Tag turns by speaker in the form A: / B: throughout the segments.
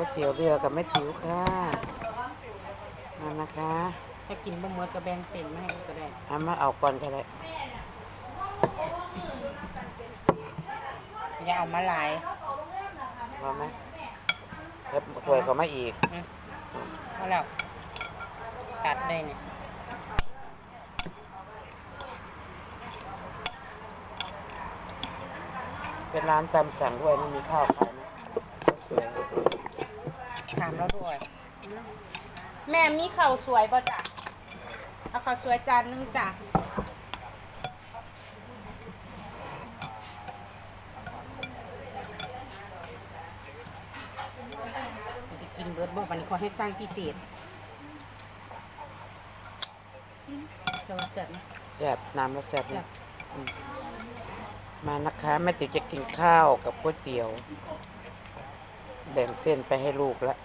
A: ก๋วยเตี๋ยวเรือกับแม่ติ๋วค่ะมานะคะ
B: ถ้ากินบะหมดกระแบงเส้นมาให้ก็ได้
A: เอามาเอาก่อนก็ได้
B: อย่าเอามาหลาย
A: พอไหมถ้าสวยก็มาอีก
B: อืมพอแล้วตัดได้เนี่ย
A: เป็นร้านตามสั่งด้วยไม่มีข้าวขายนะสวย
B: ถาม แล้วด้วย แม่มีข้าวสวยป่ะจ๊ะเอาข้าวสวยจานนึงจ้ะจะกินเบิร์ดบอกวันนี้ขอให้สร้างพิเศษจะว่าเกิดไหม
A: แซ่บน้ำแล้วแซ่บ
B: แซ่
A: นะ
B: บ
A: อืมมานะคะแม่ติ๋วจะกินข้าวกับก๋วยเตี๋ยว แบ่งเส้นไปให้ลูกแล้ว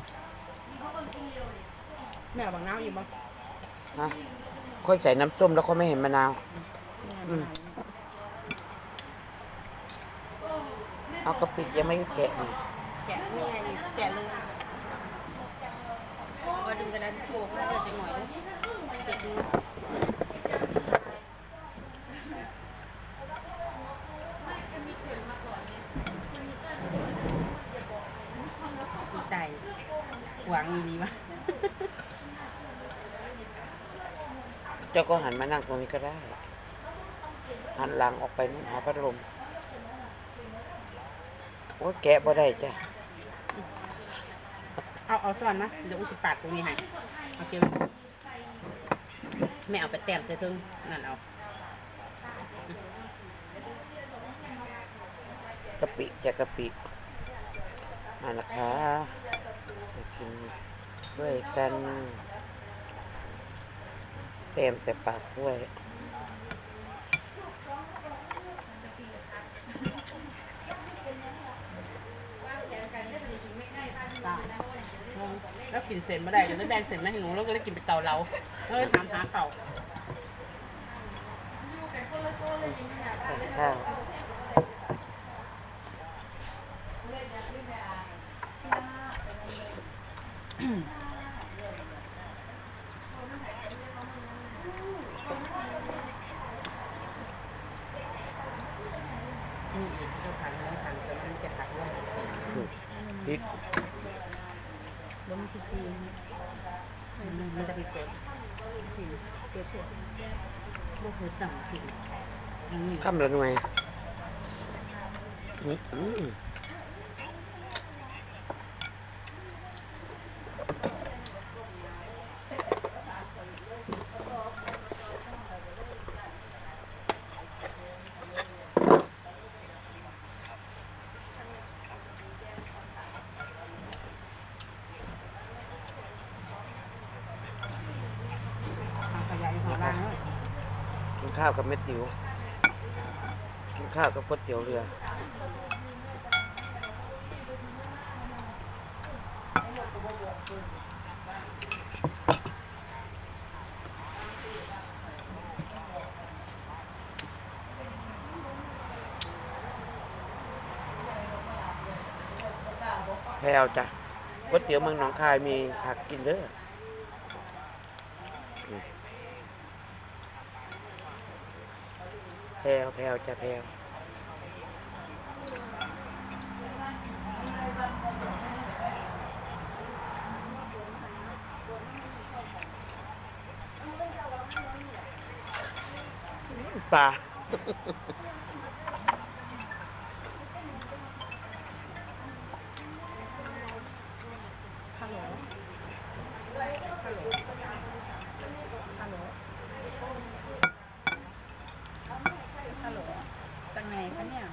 B: แม่เอาบางน้ำอยู่บ้าง
A: ฮะค่อยใส่น้ำส้มแล้วก็ไม่เห็นมะนาวอืมเอากะปิยังไม่แกะนี่
B: แกะนี่ไงแกะเลยว่าดึงกระดานโชว์ให้เกิดจะหน่อยเลยเก็บดูอีใส่หวังอีดีวะ
A: เจ้าก็หันมานั่งตรงนี้ก็ได้ หันหลังออกไปนู่นหาพัดลมโอ้ยแกะบ่ได้จ้ะ
B: เอาเอาจอนนะเดี๋ยวอุจจปาดตรงนี้ให้เอาเก็บไม่เอาไปแต้มใส่ถึงนั่นเอา
A: กะปิจะกะปิมานะคะไปกินด้วยกัน เต็มแต่ปากถ้วย
B: แล้วกินเสร็จไม่ได้เดี๋ยวได้แบ่งเสร็จมาให้หนูแล้วก็ได้กินไปเตาเราแล้วก็ถามหาเขา
A: ใส่ข้าว
B: นี่อีกที่เขาทานไม่ทานแต่มันจะตักว่า
A: พริก
B: ล้มที่จีนมันมันจะผิดสดผิวเกลือพวกหัวสั่งผิดอย่างนี้
A: ข้ามละหน่วยอืมอืม
B: ขยายหัวล่างเลย
A: กิน ข้าวกับแม่ติ๋วกินข้าวกับก๋วยเตี๋ยวเรือแพวจ้ะก๋วยเตี๋ยวเมืองหนองคายมีผักกินเด้อมแพรวแพรวจะแพรวปลา
B: ฮัลโหลฮัลโหลฮัลโหลฮัลโหลจังไหนคะเนี่ย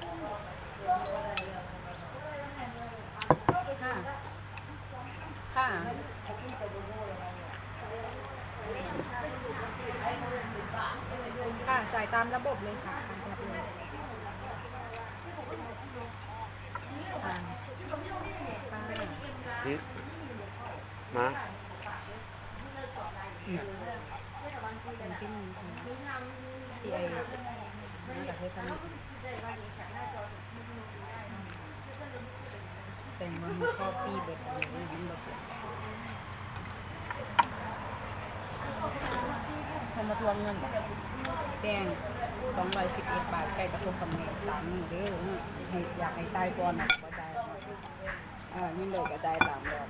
B: ค่ะ ค่ะค่ะ จ่ายตามระบบเลยค่ะตามระบบเลยค่ะค่ะ
A: พริกมา
B: เป็นที่หนึ่งของที่ไอ้มาจากเทพนิ
C: แสดงว่ามันคอฟรีเบิดเลยมันแบ่เกิด
D: ท่านมาทวงเงินบ่
C: แจ้ง211บาทใกล้จะครบกำหนดสามมื้อเด้ออยากให้จ่ายก่อนน่ะบ่จ่ายเออนี่เลยก็จ่ายตามแล้ว